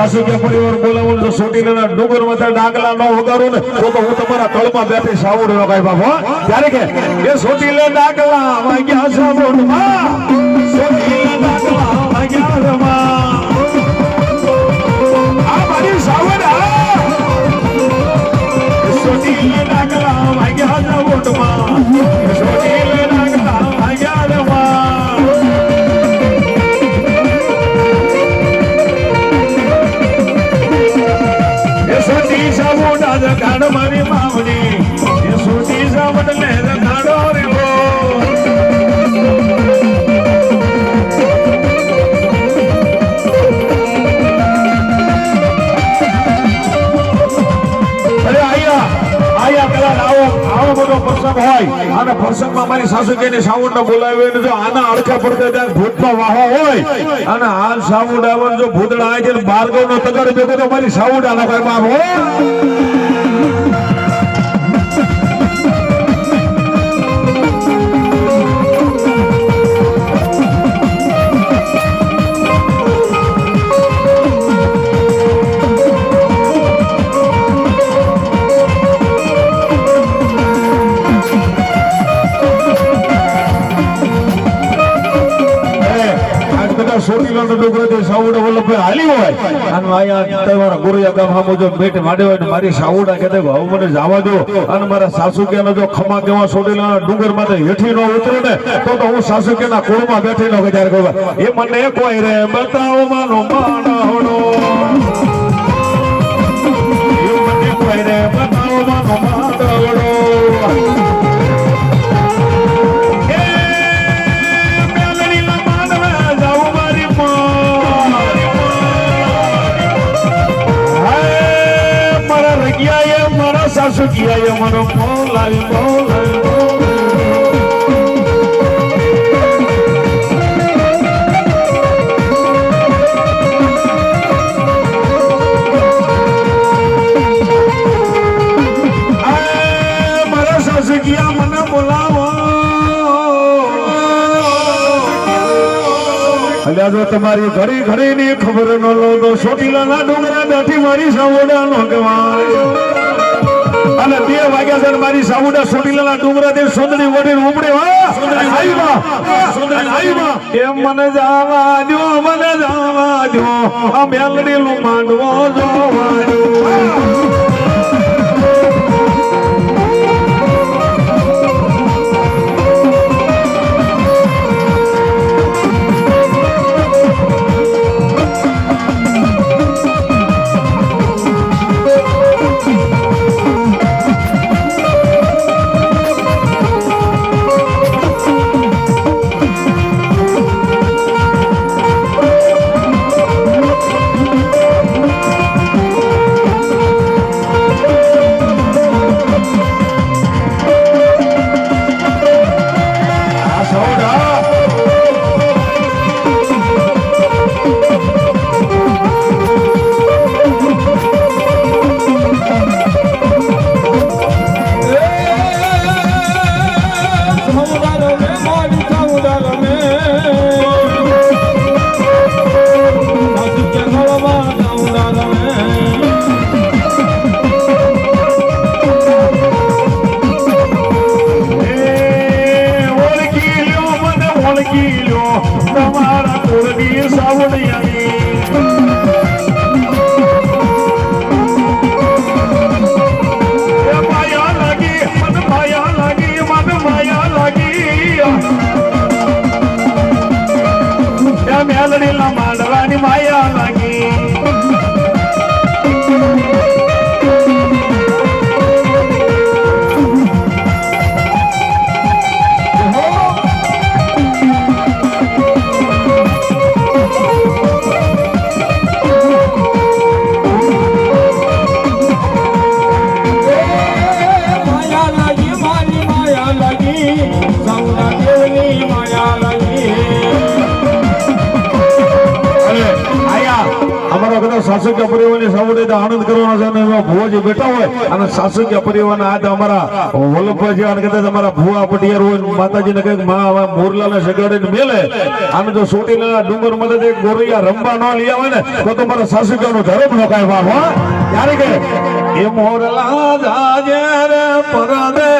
સાસુકે પરિવાર બોલાવો જો સોટીના ડુંગર માથે ડાંગલા ન વગાડું ને, તો તો હું તમારા તળમાં બેઠી સાવડ નો કઈ બાપો ત્યારે કે, એ સોટીલે ડાંગલા વાગ્યા સાવડમાં સોટીલે ડાંગલા વાગ્યા પ્રસંગમાં મારી સાસુ કે સાઉન્ડ બોલાવ્યો ને જો આના અડખા પડતા ત્યાં ભૂતનો વાહો હોય, અને આ સાઉન્ડ આવે જો ભૂતડા આવે છે ભાર્ગવ નો તગડ ભેગો તો મારી સાઉન્ડ આના ભાઈ બાપ હો સોટીલાનો ડુંગર જે સાઉડા વલ્લભભાઈ હાલી હોય. અને આયા તમારા ગુરુયા ગામ આમ જો મેટ માંડે હોય ને મારી સાઉડા કહેતે હવે મને જવા દો. અને મારા સાસુ કે જો ખમા કેવા સોટીલાના ડુંગર માથે હેઠી નો ઉતરે ને, તો તો હું સાસુ કે ના કોળમાં બેઠી નો ગજાર ત્યારે એ મને કોઈ રે બતાવો માનો માણોડો એ મને કોઈ રે બતાવો સાસુકિયાએ મને બોલાવો. અલ્યા, જો તમારી ઘડી ઘડી ની ખબર ન લો તો સોટીલાના ડુંગરા બેઠી મારી સાવડા નો કહેવાય અને બે વાગ્યા છે મારી સાઉડા સુટીલાના ડુંગરા થી સુંદરી વડીને ઉપડે એમ મને જાવા દો મને જાવા દો આ મેલડી નું માંડવો જોવા દો શાસકીય પરિવારના આજે અમારા વલ્લભભાઈ અને કદાચ અમારા ભુવા પટિયા રોજ માતાજીને કંઈક મા મોરલાને સગાડીને મેલે. આને જો સોટીના ડુંગર મદદ એક ગોરૈયા રમવા ન લઈ આવે ને, તો મારા શાસકીયનો ધરમ નો કાય બાપ ત્યારે કે એ મોરલા જાજે રે પરદેશ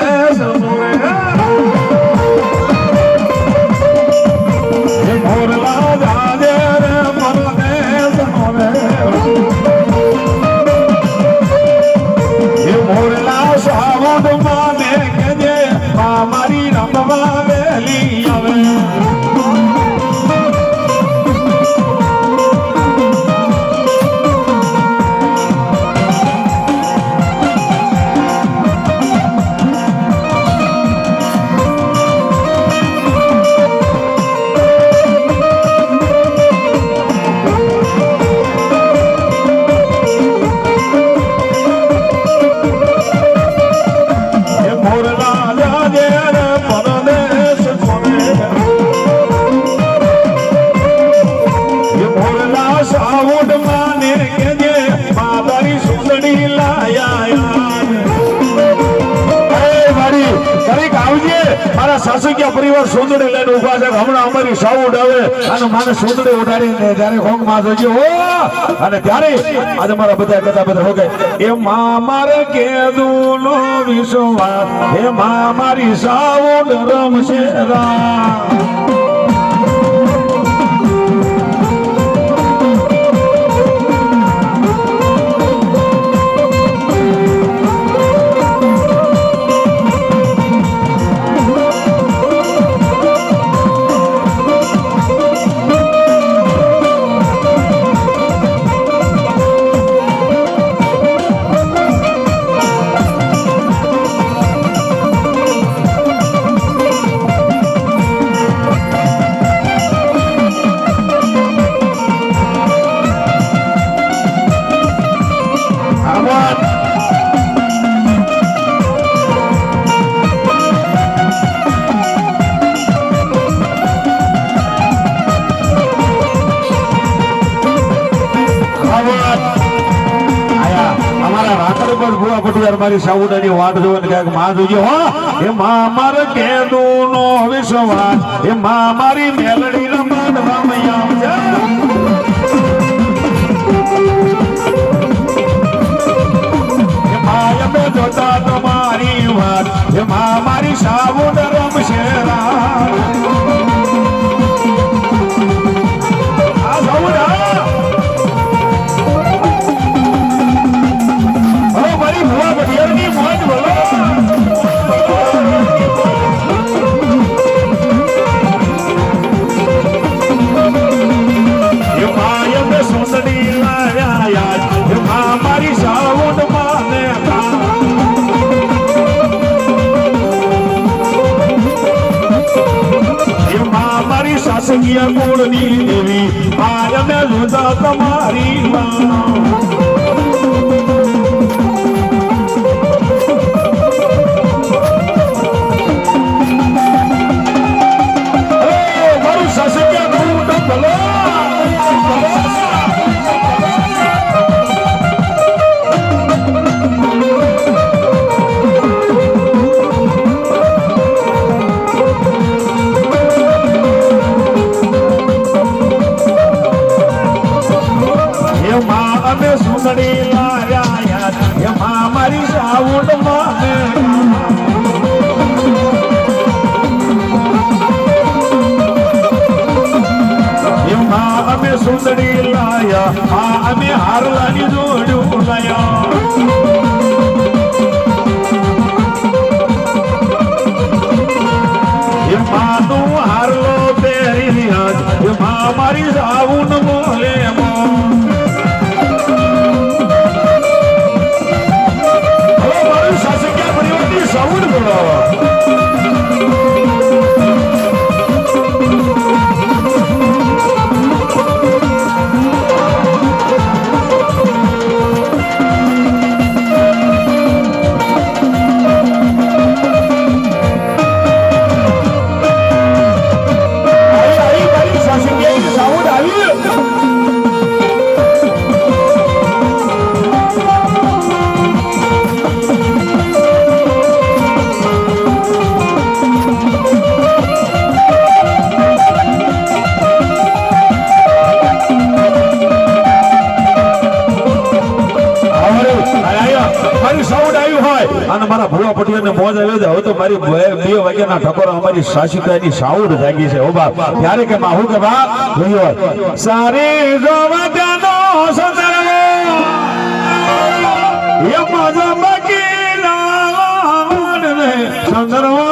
મોરલા સાવડ માને કેજે માતારી સુંદરી લાયા મારી દરેક આવજે. મારા સાસુકિયા પરિવાર સુંદરી લઈને ઊભા છે. હમણાં અમારી સાઉડ આવે. અને માને સુંદરી ઉડાડીને ત્યારે ખોંગમાં જોજો અને ત્યારે આજે મારા બધા કથા બધા એ માં મારે કેદું નો વિશ્વાસ હે માં મારી સાઉડ રમશે રામ. પણ મારી સાઉડાની વાટ જોવે ને ક્યાંકમાં જોજો, હો. એ માં મારે કેદું નો વિશ્વાસ. એ માં મારી મેલડી રમવા મૈયા એ માય બે જોતા તમારી વાત. એ માં મારી સાબુન શાસકીય કુળની દેવી માય મેલું તમારી માં. સુંદરી લાયા આ અમે હારલાની જોડ્યું લાયા એ માં હારલો પહેરી આજ મારી સાઉન બોલે આવે છે મારી બે વાગ્યાના ઠકોરા અમારી સાસિકાની સાઉડ જાગી છે. ઓ બાપ, ત્યારે કે માહુ કે બાપ જોયો સારી જોવતનો સંદર્ભ એ મજા બકીના વનને સંદર્ભ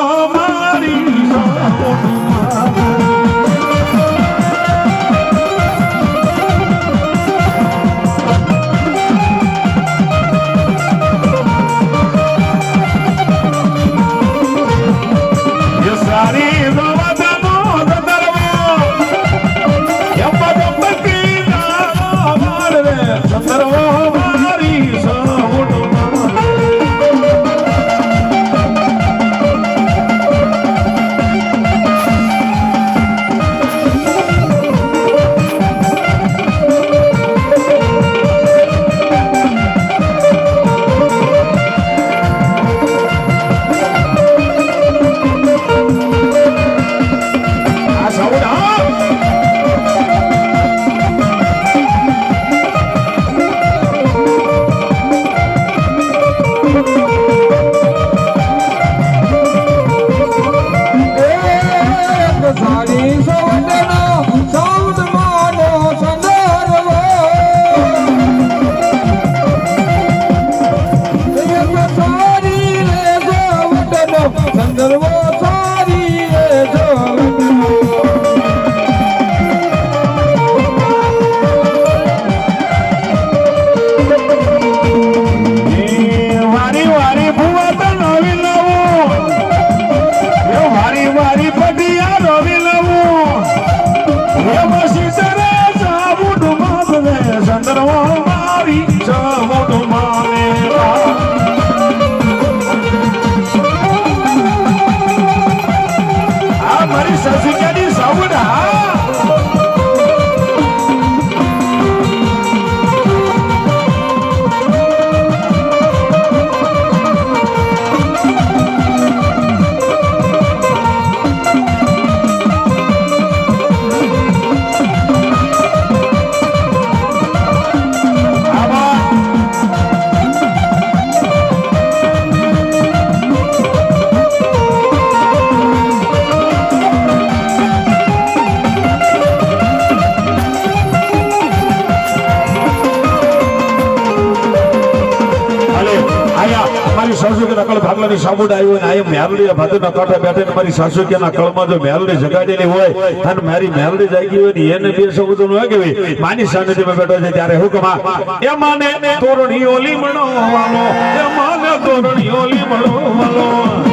સાબુડ આવી હોય ને આયા મેરડી ભાદરના કાંઠે બેઠીને મારી સાસુ કે ના કળમાં જો મેરડી જગાડેલી હોય, અને મારી મેરડી જાગી હોય ને એને બે શબ્દ નો કેવી માની સાનિધ્યમાં બેઠો છે ત્યારે હુકમા એ માને તોરણી ઓલી મણોવાનો એ માને તોરણી ઓલી મણોવાનો એ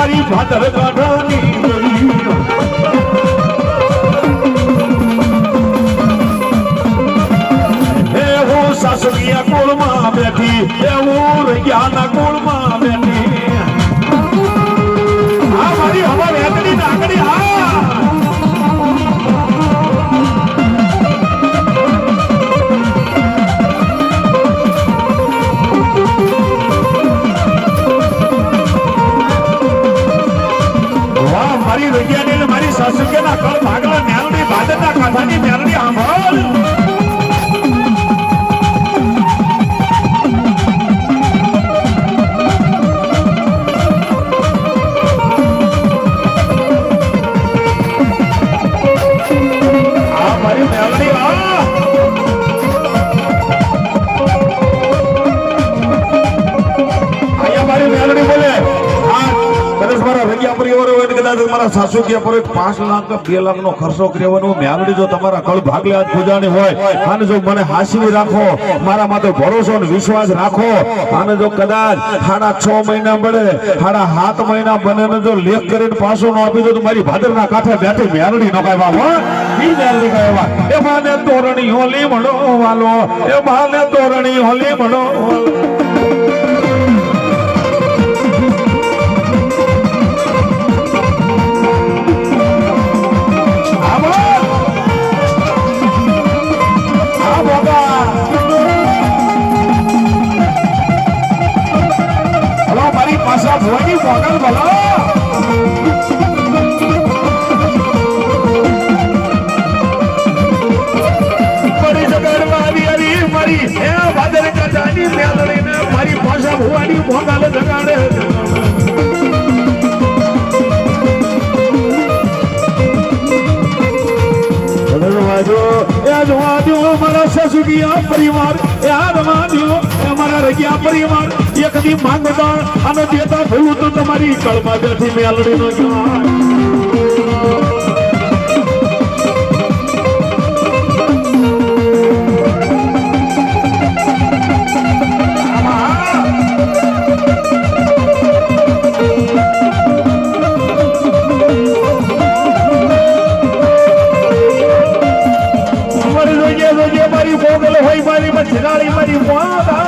હે મારી ભાદર કાંઠાની મેલડી સાંભળ મારા મારા સાસુકિયા પર પાંચ લાખ બે લાખ નો ખર્ચો કર્યો મેળવી જો તમારા કળ ભાગલે આજ પૂજાની હોય અને જો મને હાસવી રાખો, મારા માથે ભરોસો અને વિશ્વાસ રાખો અને જો કદાચ સાડા છ મહિના મળે સાડા સાત મહિના બને ને જો લેખ કરીને પાછો નો આપી દો તો મારી ભાદરના કાંઠે બેઠી મેરડી નો કહેવા હો. એ માને તોરણી હોલી મળો વાલો, એ માને તોરણી હોલી મળો વાલો. વાજો એ વાજો મારા સસુગિયા પરિવાર. એ વાજો એ મારા રગિયા પરિવાર. એક દી માંગતા અને દેતા ભૂલું તો તમારી કળમાં બેઠી મેલડી નો જોઈએ મારી મોગલ હોય, મારી મચરાળી મારી વાદા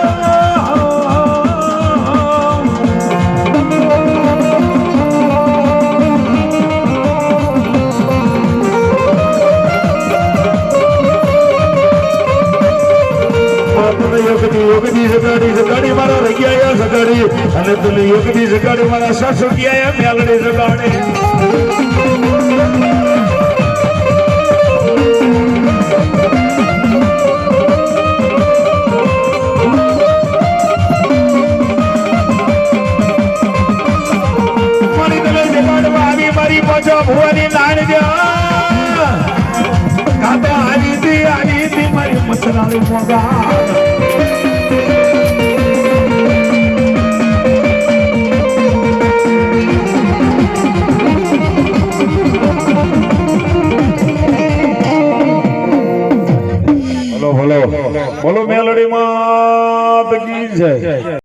યોગની જગાડી સગાડી મારા રગિયા સગાડી અને પેલી યોગની જગાડી મારા સાસુ ગયા મેલડી સગાડી મારી મસરાળી